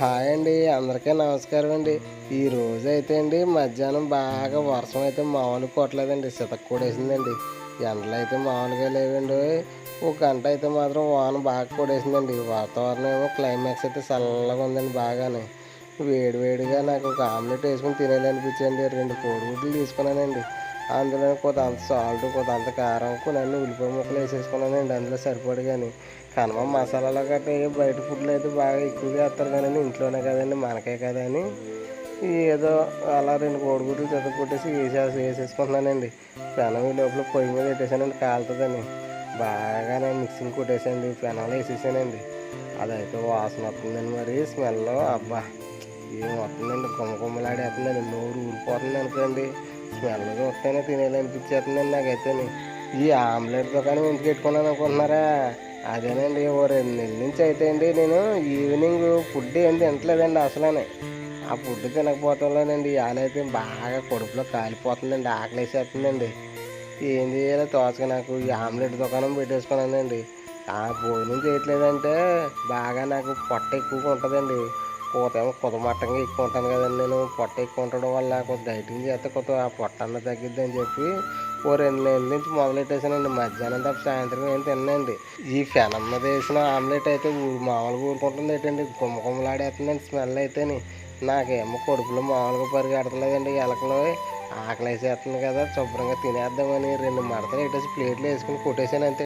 Hi అండి అందరికీ నమస్కారం అండి. ఈ రోజు అయితే అండి మధ్యాహ్నం బాగా వర్షం అయితే మామూలు కొట్టలేదండి సితక్ కొడేసిందండి ఎండలు అయితే మామూలుగా లేవండి. ఒక గంట అయితే మాత్రం వాన బాగా కొడేసిందండి వాతావరణం ఏమో క్లైమాక్స్ అయితే చల్లగా ఉందండి బాగానే. వేడి వేడిగా నాకు ఒక ఆమ్లెట్ వేసుకుని తినేయాలనిపించండి రెండు కోడిగుడ్లు తీసుకున్నానండి. అందులో కొంత సాల్ట్ కొంత అంత కారం కొన్ని ఉల్లిపాయ ముక్కలు వేసేసుకున్నానండి అందులో సరిపడి కానీ కనుమ మసాలాలో గట్రా బయట ఫుడ్లు అయితే బాగా ఎక్కువగా వేస్తారు కానీ ఇంట్లోనే కదండి మనకే కదా అని. ఏదో అలా రెండు కోడిగుడ్లు చెత్త కొట్టేసి వేసేసి వేసేసుకుంటున్నానండి. పెనం ఈ లోపల పొయ్యి మీద పెట్టేసానండి కాలుతుందని బాగానే మిక్సింగ్ కొట్టేసండి పెనాలు వేసేసానండి. అదైతే వాసన వస్తుందండి మరి స్మెల్ అబ్బా. ఏం వస్తుందండి గుమ్మ గుమ్మలాడేస్తుందండి నోరు ఊరిపోతుంది అనుకోండి. స్మెల్ చూస్తేనే తినేయాలనిపించేస్తుందండి నాకైతే ఈ ఆమ్లెట్ దుకాణం ఎందుకు పెట్టుకున్నాను అనుకుంటున్నారా? అదేనండి ఓ రెండు నెలల నుంచి అయితే అండి నేను ఈవినింగ్ ఫుడ్ ఏం తింటలేదండి అసలనే. ఆ ఫుడ్ తినకపోవటంలోనండి ఇవాళైతే బాగా కడుపులో కాలిపోతుందండి ఆకలి వేసేస్తుందండి ఏం చేయాలో తోచక నాకు ఈ ఆమ్లెట్ దుకాణం పెట్టేసుకున్నానండి. ఆ భోజనం చేయట్లేదంటే బాగా నాకు పొట్ట ఎక్కువగా ఉంటుందండి. పూతేమో కుదమట్టంగా ఎక్కువ ఉంటాను కదండి నేను. పొట్ట ఎక్కువ ఉండడం వల్ల కొంత డైటింగ్ చేస్తే కొంత ఆ పొట్ట అన్న తగ్గిద్ది అని చెప్పి ఓ రెండు నెలల నుంచి మొదలెట్టేసానండి. మధ్యాహ్నం తప్ప సాయంత్రం ఏం తిన్నాండి. ఈ ఫెనం మీద వేసిన ఆమ్లెట్ అయితే మామూలుగా ఊరుకుంటుంది ఏంటండి? గుమ్మగుమ్మలాడేస్తుందండి స్మెల్ అయితేని. నాకేమో కడుపులో మామూలుగా పరిగెడతలేదండి. ఎలకలో ఆకలి వేసేస్తుంది కదా శుభ్రంగా తినేద్దామని రెండు మడతలు పెట్టేసి ప్లేట్లు వేసుకుని కొట్టేసాను అంతే.